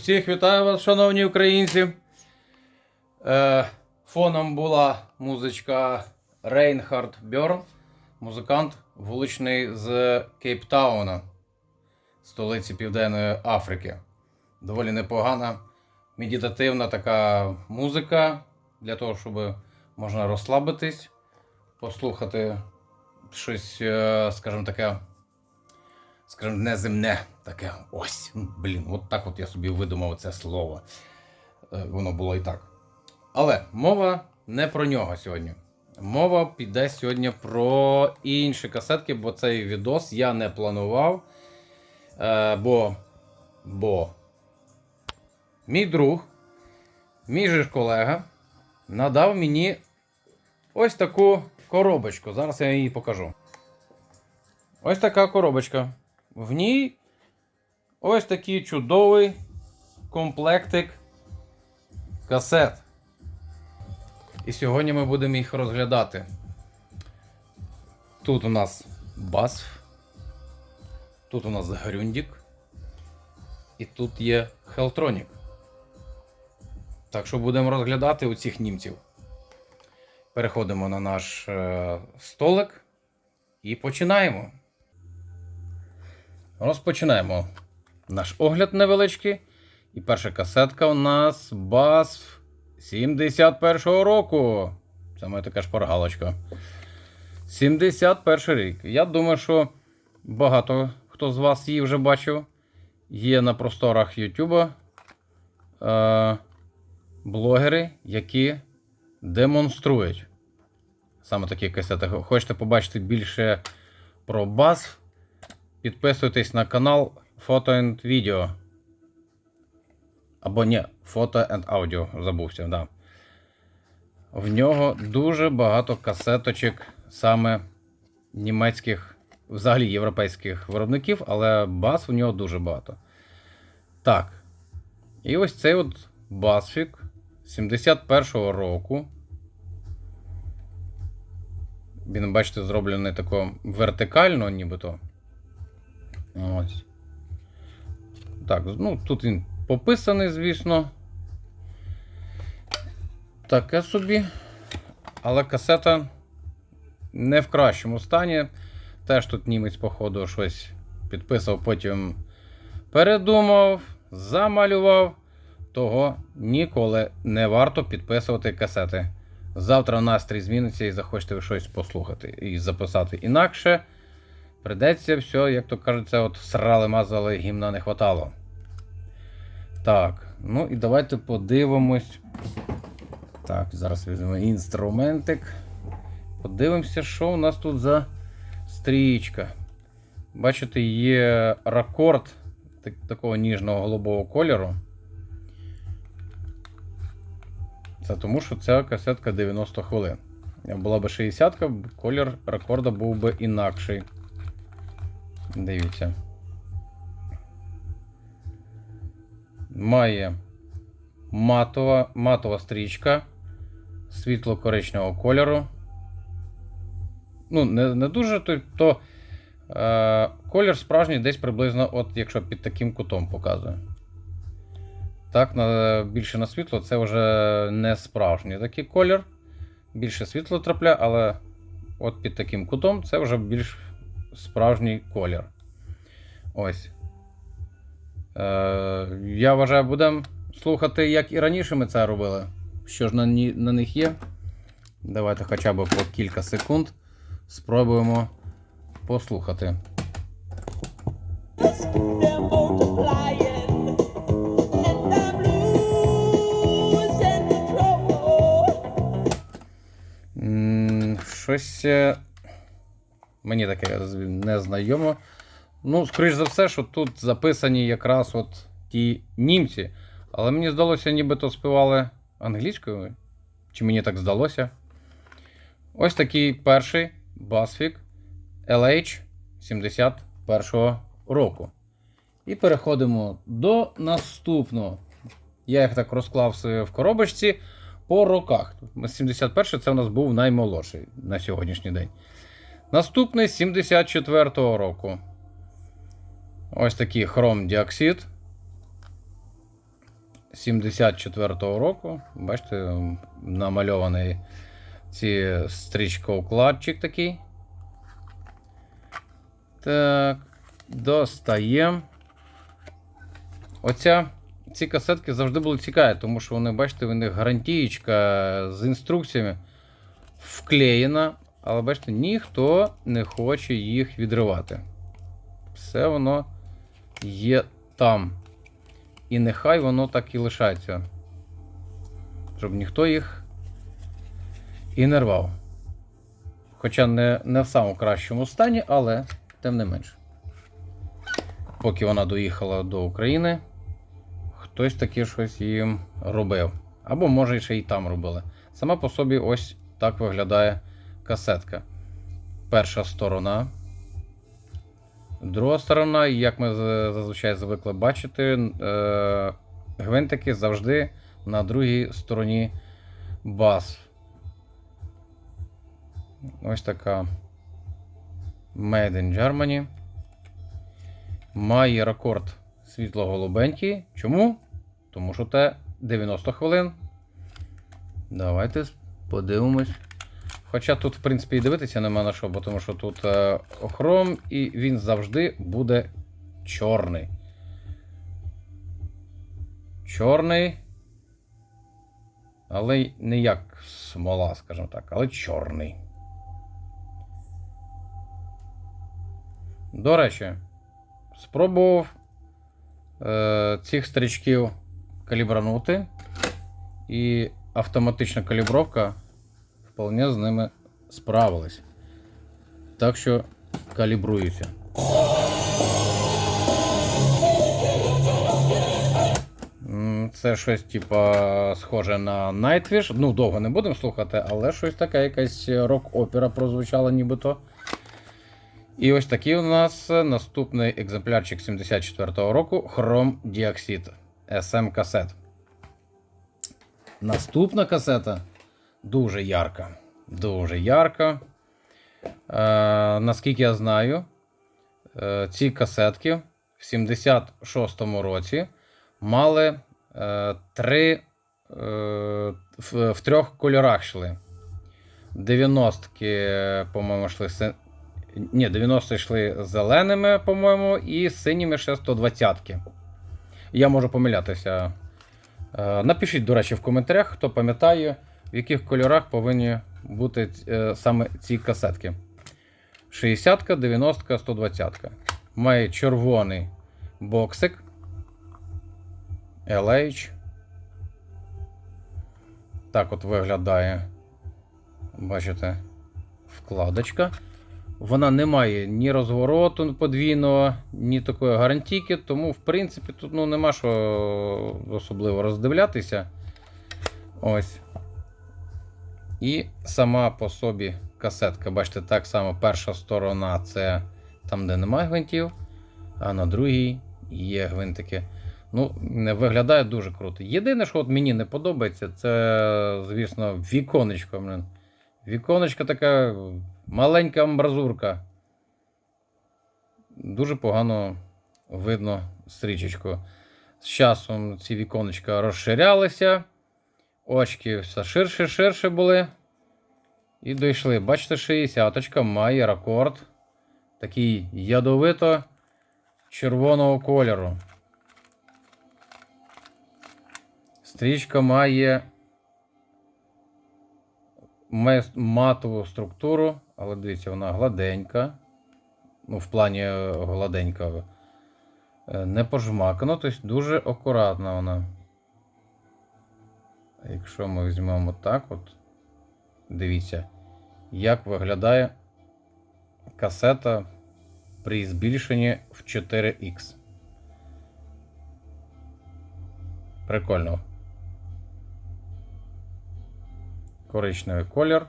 Всіх вітаю вас, шановні українці. Е, фоном була музичка Рейнхард Бьорн, музикант вуличний з Кейптауна, столиці Південної Африки. Доволі непогана, медитативна така музика для того, щоб можна розслабитись, послухати щось, е, скажімо таке скажімо, неземне таке. Ось. Блін, от так от я собі видумав це слово. Е, Воно було і так. Але мова не про нього сьогодні. Мова піде сьогодні про інші касетки, бо цей відос я не планував. Е, бо, бо мій друг, мій же колега, надав мені ось таку коробочку. Зараз я її покажу. Ось така коробочка. В ній ось такий чудовий комплектик касет. І сьогодні ми будемо їх розглядати. Тут у нас басф, тут у нас Грюндік, і тут є Хелтронік. Так що будемо розглядати у цих німців. Переходимо на наш е, столик і починаємо. Розпочинаємо наш огляд невеличкий. І перша касетка у нас BASF 71-го року. Це моя така шпаргалочка. 71 рік. Я думаю, що багато хто з вас її вже бачив. Є на просторах Ютуба е, блогери, які демонструють саме такі касети. Хочете побачити більше про BASF? Підписуйтесь на канал Photo and Video. Або ні, Photo and Audio, забувся, да. В нього дуже багато касеточок саме німецьких, взагалі європейських виробників, але бас в нього дуже багато. Так. І ось цей от басфік 71-го року. Він, бачите, зроблений тако вертикально, нібито. Ось. Так, ну тут він пописаний, звісно. Таке собі. Але касета не в кращому стані. Теж тут німець, походу, щось підписав, потім передумав, замалював. Того ніколи не варто підписувати касети. Завтра настрій зміниться і захочете ви щось послухати і записати інакше. Придеться все, як то кажуть, от срали, мазали, гімна не хватало. Так, ну і давайте подивимось. Так, зараз візьмемо інструментик. Подивимося, що у нас тут за стрічка. Бачите, є ракорд так, такого ніжного голубого кольору. Це тому, що ця касетка 90 хвилин. Була б 60, колір рекорда був би інакший. Дивіться. Має матова матова стрічка світло-коричневого кольору. Ну, не не дуже, то, то е, колір справжній десь приблизно, от якщо під таким кутом показує. Так, на, більше на світло це вже не справжній такий колір. Більше світло трапляє, але от під таким кутом це вже більш справжній колір. Ось. Е, Я вважаю, будемо слухати, як і раніше ми це робили. Що ж на, на них є. Давайте хоча б по кілька секунд спробуємо послухати. Щось е, мені таке незнайомо. Ну, скоріш за все, що тут записані якраз от ті німці. Але мені здалося, нібито співали англійською. Чи мені так здалося? Ось такий перший басфік LH 71 року. І переходимо до наступного. Я їх так розклав в коробочці по роках. 71-й це у нас був наймолодший на сьогоднішній день. Наступний 74-го року. Ось такий хром діоксид. 74-го року. Бачите, намальований ці стрічка-укладчик такий. Так, достаємо. Оця, ці касетки завжди були цікаві, тому що вони, бачите, у них гарантієчка з інструкціями вклеєна, але бачите, ніхто не хоче їх відривати. Все воно є там. І нехай воно так і лишається. Щоб ніхто їх і не рвав. Хоча не, не в самому кращому стані, але тим не менше. Поки вона доїхала до України, хтось таки щось їм робив. Або може ще й там робили. Сама по собі ось так виглядає касетка. Перша сторона. Друга сторона, як ми зазвичай звикли бачити, е, гвинтики завжди на другій стороні бас. Ось така Made in Germany. Має рекорд світло-голубенький. Чому? Тому що те 90 хвилин. Давайте подивимось. Хоча тут, в принципі, і дивитися нема на що, бо тому що тут е, охром, і він завжди буде чорний. Чорний. Але не як смола, скажімо так, але чорний. До речі, спробував е, цих стрічків калібранути, і автоматична калібровка вполне з ними справилась. Так що калібруюся. Це щось, типа, схоже на Nightwish. Ну, довго не будемо слухати, але щось таке, якась рок-опера прозвучала нібито. І ось такий у нас наступний екземплярчик 74-го року Chrome Dioxide SM касет. Наступна касета дуже ярка. Дуже ярка. Е, наскільки я знаю, е, ці касетки в 76-му році мали е, три е, в, в трьох кольорах йшли. 90-ки, по-моєму, йшли ні, 90 йшли зеленими, по-моєму, і синіми ще 120-ки. Я можу помилятися. Е, Напишіть, до речі, в коментарях, хто пам'ятає, в яких кольорах повинні бути е, саме ці касетки. 60-ка, 90-ка, 120-ка. Має червоний боксик. LH. Так от виглядає. Бачите, вкладочка. Вона не має ні розвороту подвійного, ні такої гарантійки, тому, в принципі, тут ну, нема що особливо роздивлятися. Ось. І сама по собі касетка. Бачите, так само перша сторона це там, де немає гвинтів, а на другій є гвинтики. Ну, не виглядає дуже круто. Єдине, що от мені не подобається, це, звісно, віконечко. Віконечко така маленька амбразурка. Дуже погано видно стрічечку. З часом ці віконечка розширялися. Очки все ширше ширше були. І дійшли. Бачите, 60 має рекорд. Такий ядовито червоного кольору. Стрічка має матову структуру, але дивіться, вона гладенька. Ну, в плані е, гладенька. Е, Не пожмакана, тобто дуже акуратна вона. Якщо ми візьмемо так, от, дивіться, як виглядає касета при збільшенні в 4х. Прикольно. Коричневий колір.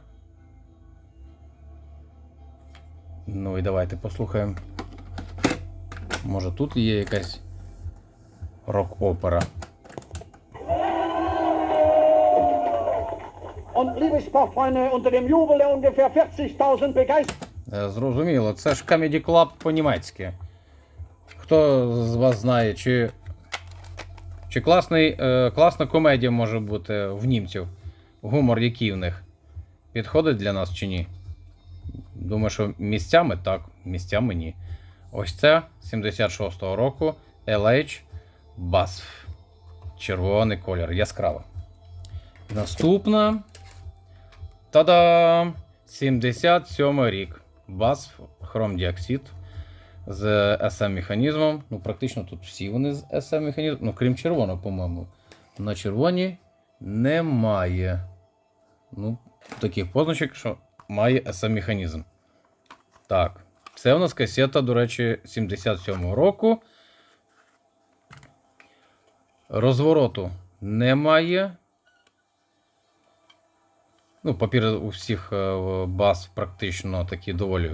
Ну і давайте послухаємо. Може тут є якась рок-опера. Und liebe unter dem Jubel der ungefähr 40.000 begeisterten Е, Зрозуміло, це ж Comedy Club по-німецьки. Хто з вас знає, чи Чи класний, е, класна комедія може бути в німців? Гумор, який в них? Підходить для нас чи ні? Думаю, що місцями так, місцями ні. Ось це 76-го року LH BASF. Червоний колір, яскраво. Наступна. Та-дам! 77 рік. BASF хромдіоксид з SM механізмом. Ну, практично тут всі вони з SM механізмом. Ну, крім червоного, по-моєму. На червоній немає. Ну, таких позначок, що має SM механізм. Так. Це у нас касета, до речі, 77-го року. Розвороту немає. Ну, папір у всіх е, баз практично такі доволі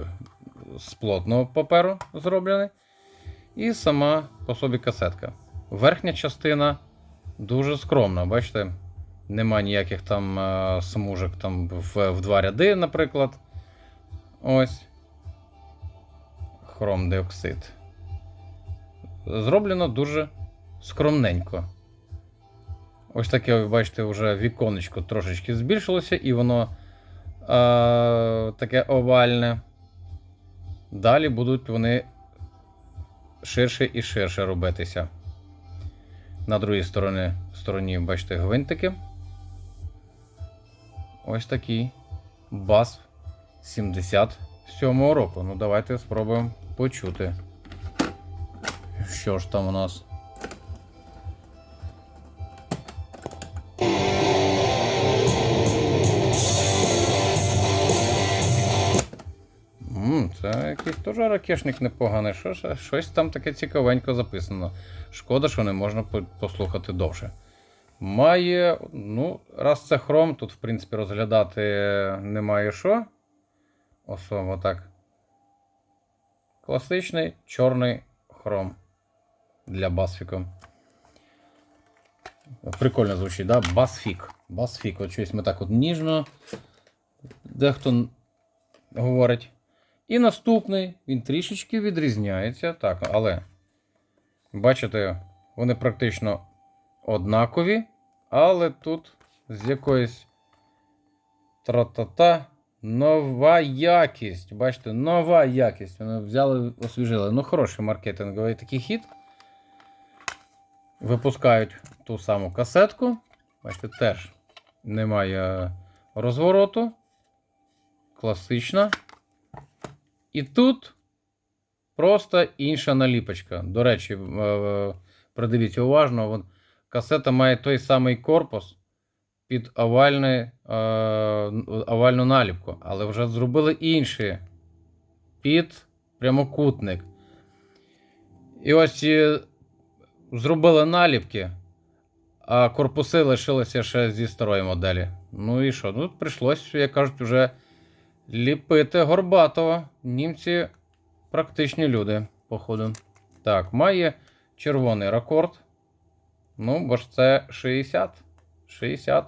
з плотного паперу зроблений. І сама по собі касетка. Верхня частина дуже скромна, бачите? Нема ніяких там е, смужок там в, в два ряди, наприклад. Ось. Хромдіоксид. Зроблено дуже скромненько. Ось таке, ви бачите, вже віконечко трошечки збільшилося, і воно е, таке овальне. Далі будуть вони ширше і ширше робитися. На другій стороні, стороні бачите, гвинтики. Ось такий бас 77 року. Ну, давайте спробуємо почути. Що ж там у нас? Це якийсь теж ракешник непоганий. Що, щось там таке цікавенько записано. Шкода, що не можна послухати довше. Має. Ну, раз це хром, тут, в принципі, розглядати немає що. Особо так. Класичний чорний хром для басфіку. Прикольно звучить, да? Басфік. Басфік. От щось ми так от ніжно. Дехто говорить. І наступний, він трішечки відрізняється. Так, але бачите, вони практично однакові, але тут з якоїсь тра-та-та нова якість. Бачите, нова якість. Вони взяли, освіжили. Ну, хороший маркетинговий такий хід. Випускають ту саму касетку. Бачите, теж немає розвороту. Класична. І тут просто інша наліпочка. До речі, е, придивіться уважно, касета має той самий корпус під овальний, е, овальну наліпку, але вже зробили інші під прямокутник. І ось е, зробили наліпки, а корпуси лишилися ще зі старої моделі. Ну і що? Ну, тут прийшлось, як кажуть, вже ліпити Горбатова. Німці практичні люди, походу. Так, має червоний рекорд. Ну, бо ж це 60. 60.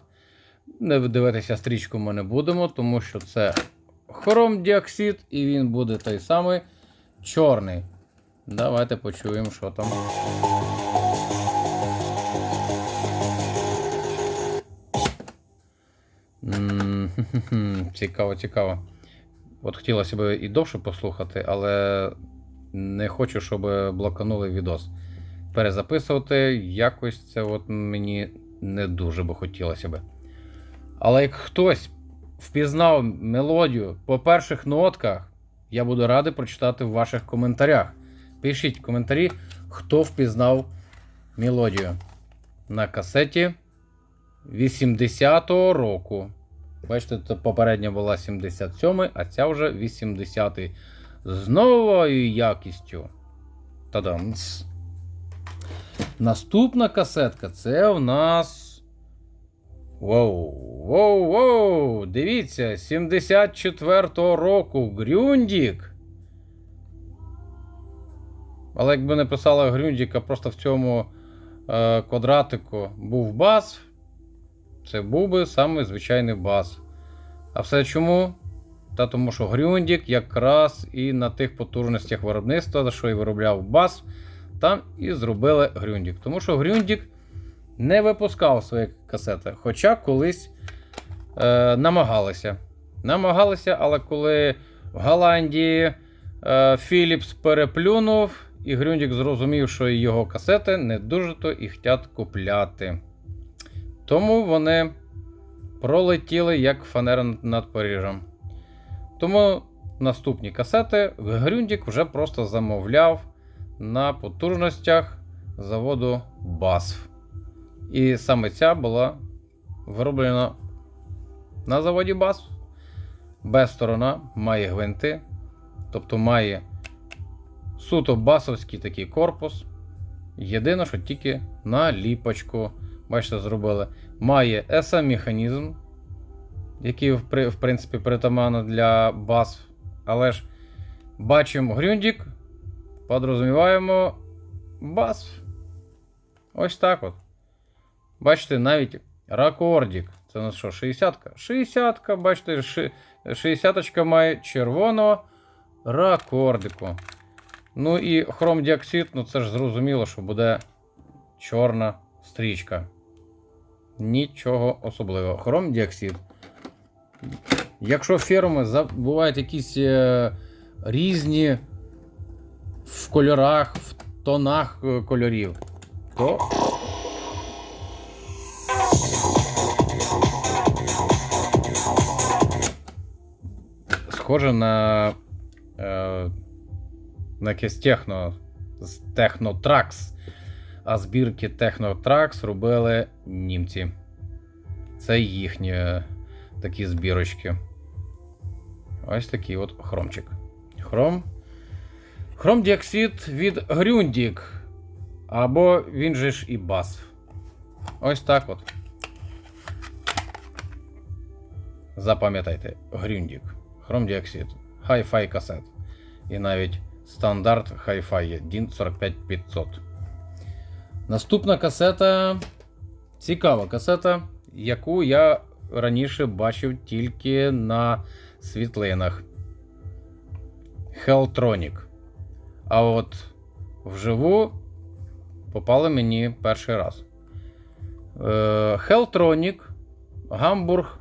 Не дивитися стрічку ми не будемо, тому що це хромдіоксид, і він буде той самий чорний. Давайте почуємо, що там. Хм-хм-хм, Цікаво, цікаво. От хотілося б і довше послухати, але не хочу, щоб блоканули відос. Перезаписувати якось це от мені не дуже би хотілося би. Але як хтось впізнав мелодію по перших нотках, я буду радий прочитати в ваших коментарях. Пишіть коментарі, хто впізнав мелодію на касеті 80-го року. Бачите, тут попередня була 77 а ця вже 80-й. З новою якістю. Та-дам. Наступна касетка це у нас. Воу, воу, воу! Дивіться, 74-го року Грюндік. Але якби не писала Грюндік, а просто в цьому е, квадратику був бас, це був би саме звичайний бас. А все чому? Та тому що Грюндік якраз і на тих потужностях виробництва, що і виробляв бас, там і зробили Грюндік. Тому що Грюндік не випускав свої касети. Хоча колись е, намагалися. Намагалися, але коли в Голландії е, Philips переплюнув, і Грюндік зрозумів, що його касети не дуже то і хотять купляти. Тому вони пролетіли як фанера над Парижем. Тому наступні касети Грюндік вже просто замовляв на потужностях заводу BASF. І саме ця була вироблена на заводі BASF. Без сторона має гвинти, тобто має суто басовський такий корпус. Єдине, що тільки на ліпочку, бачите, зробили. Має ESA-механізм, який, в принципі, притаманно для BASF. Але ж бачимо грюндік, подрозуміваємо BASF. Ось так от. Бачите, навіть ракордік. Це у нас що, 60-ка? 60-ка, бачите, 60-ка має червоного ракордику. Ну і хромдіоксид, ну це ж зрозуміло, що буде чорна стрічка. Нічого особливого. Хромдіоксид. Якщо фірми за- бувають якісь е, різні в кольорах, в тонах е, кольорів, то схоже на, е, на якесь техно з Технотракс. А збірки Технотракс робили німці. Це їхні е, такі збірочки. Ось такий от хромчик. Хром. Хромдіоксид від Грюндік. Або він же ж і бас. Ось так от. Запам'ятайте, Грюндік, хромдіоксид, Hi-Fi касет. І навіть стандарт Hi-Fi є DIN 45500. Наступна касета. Цікава касета, яку я раніше бачив тільки на світлинах. Helltronic. А от вживу попали мені перший раз. Е, Helltronic, Гамбург.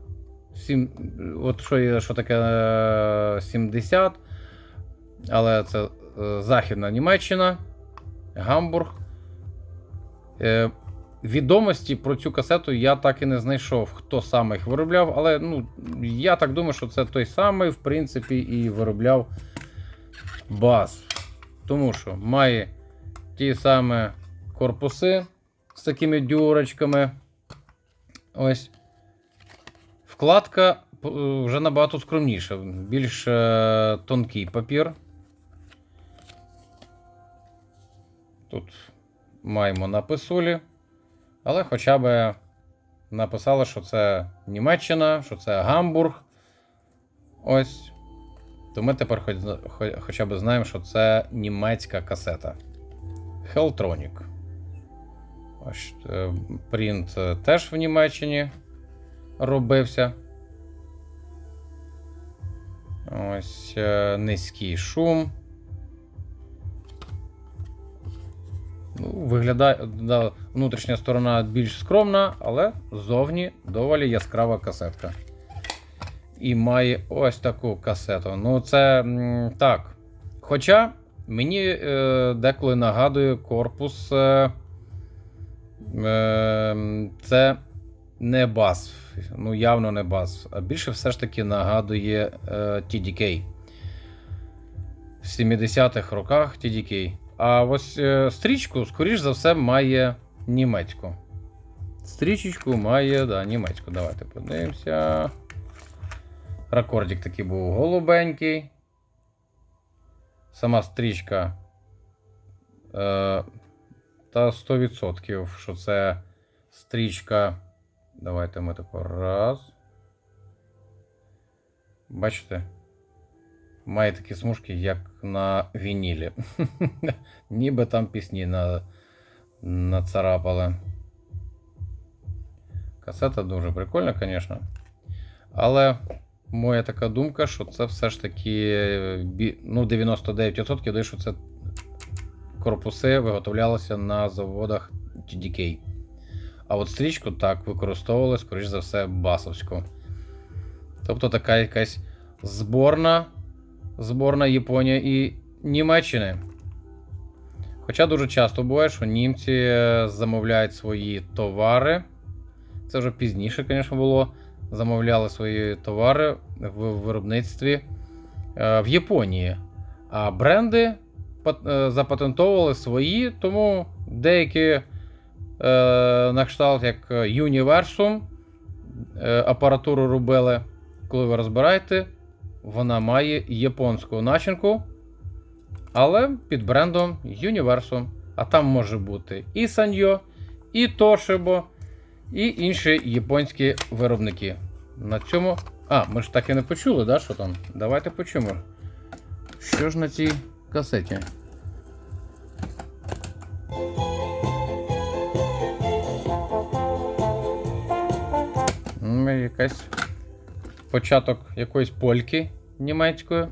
Сім, от що, що таке е, 70, але це е, Західна Німеччина, Гамбург. Е, відомості про цю касету я так і не знайшов, хто саме їх виробляв, але ну, я так думаю, що це той самий, в принципі, і виробляв бас. Тому що має ті самі корпуси з такими дюрочками. Ось. Вкладка вже набагато скромніша, більш е, тонкий папір. Тут маємо написулі, але хоча б написали, що це Німеччина, що це Гамбург. Ось. То ми тепер хоч, хоча б знаємо, що це німецька касета. Helltronic. Ось е, принт е, теж в Німеччині робився. Ось е, низький шум. Ну, виглядає да, внутрішня сторона більш скромна, але зовні доволі яскрава касетка. І має ось таку касету. Ну, це так. Хоча мені е, деколи нагадує корпус. Е, е, це не бас. Ну, явно не бас. А більше все ж таки нагадує е, TDK. В 70-х роках TDK. А ось е, стрічку, скоріш за все, має німецьку. Стрічечку має, да, німецьку. Давайте подивимося. Ракордик такий був голубенький. Сама стрічка. Е, та 100%, що це стрічка. Давайте ми тако раз. Бачите? Має такі смужки, як на вінілі. Ніби там пісні на... нацарапали. Касета дуже прикольна, звісно. Але моя така думка, що це все ж таки ну, 99% дає, що це корпуси виготовлялися на заводах TDK. А от стрічку так використовували, скоріш за все, басовську. Тобто така якась зборна, зборна Японії і Німеччини. Хоча дуже часто буває, що німці е, замовляють свої товари. Це вже пізніше, звісно, було. Замовляли свої товари в виробництві е, в Японії. А бренди е, запатентовували свої, тому деякі на кшталт як Universum апаратуру робили. Коли ви розбираєте, вона має японську начинку, але під брендом Universum. А там може бути і Sanyo, і Toshiba, і інші японські виробники. На цьому. А, ми ж так і не почули, да, що там? Давайте почуємо. Що ж на цій касеті? Ну, якась початок якоїсь польки німецької.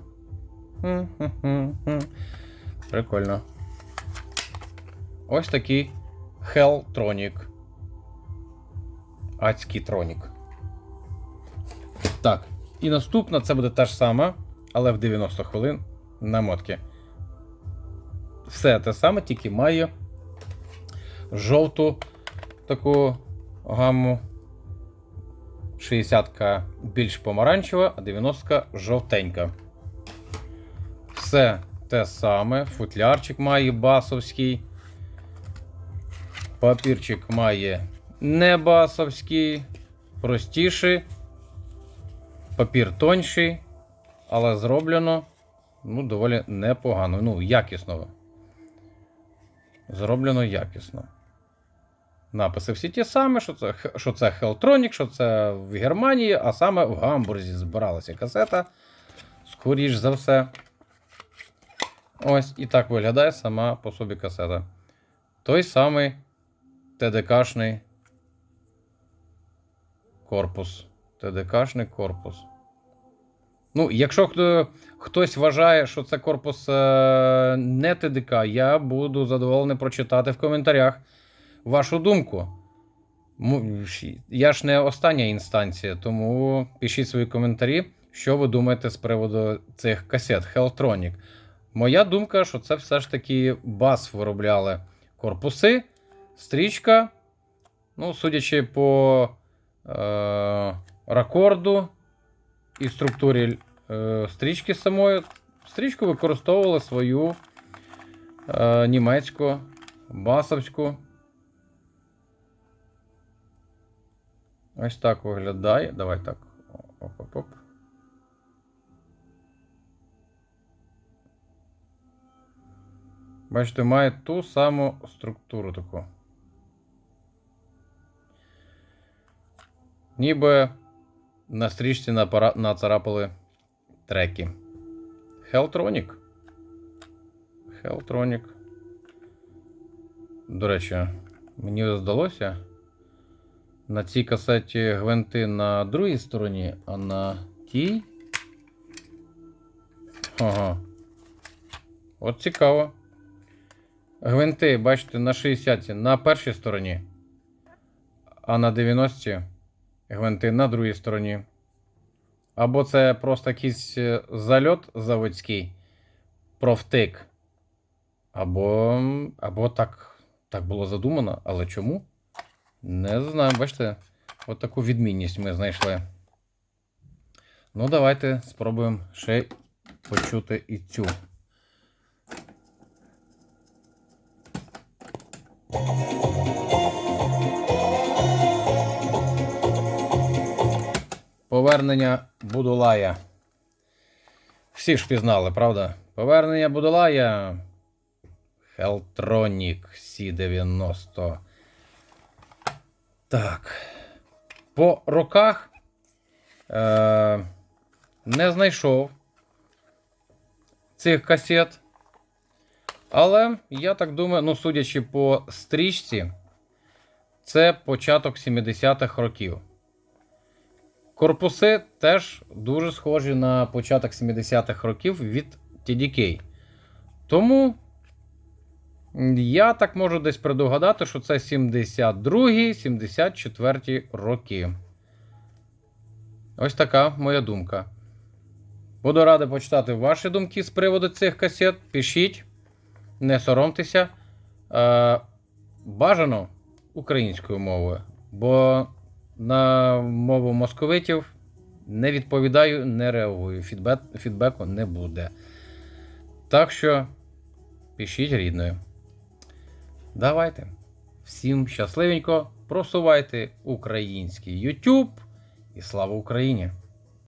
Прикольно. Ось такий Helltronic. Адський тронік. Так. І наступна це буде та ж сама, але в 90 хвилин на мотки. Все те саме, тільки має жовту таку гамму. 60-ка більш помаранчева, а 90-ка жовтенька. Все те саме. Футлярчик має басовський. Папірчик має не басовський, простіший. Папір тонший, але зроблено ну, доволі непогано. Ну, якісно. Зроблено якісно. Написи всі ті самі, що це, що це Helltronic, що це в Германії, а саме в Гамбурзі збиралася касета. Скоріш за все. Ось і так виглядає сама по собі касета. Той самий ТДКшний корпус. ТДКшний корпус. Ну, якщо хто, хтось вважає, що це корпус е, не ТДК, я буду задоволений прочитати в коментарях вашу думку. Я ж не остання інстанція, тому пишіть свої коментарі, що ви думаєте з приводу цих касет Helltronic. Моя думка, що це все ж таки бас виробляли корпуси, стрічка. Ну, судячи по е, ракорду і структурі е, стрічки самої, стрічку використовували свою е, німецьку басовську. Ось так виглядає. Давай так. Оп-оп-оп. Бачите, має ту саму структуру таку. Ніби на стрічці нацарапали треки. Helltronic. Helltronic. До речі, мені здалося. На цій касеті гвинти на другій стороні, а на тій. Ага. От цікаво. Гвинти, бачите, на 60 на першій стороні, а на 90 гвинти на другій стороні. Або це просто якийсь е, зальот заводський, провтик. Або, або так, так було задумано, але чому? Не знаю, бачите, от таку відмінність ми знайшли. Ну, давайте спробуємо ще почути і цю. Повернення Будулая. Всі ж пізнали, правда? Повернення Будулая. Helltronic C90. Так. По роках е, не знайшов цих касет. Але я так думаю, ну, судячи по стрічці, це початок 70-х років. Корпуси теж дуже схожі на початок 70-х років від TDK. Тому Я так можу десь предугадати, що це 72-74 роки. Ось така моя думка. Буду радий почитати ваші думки з приводу цих касет. Пишіть, не соромтеся. Е, бажано українською мовою, бо на мову московитів не відповідаю, не реагую. Фідбек, фідбеку не буде. Так що пишіть рідною. Давайте. Всім щасливенько, просувайте український YouTube і слава Україні!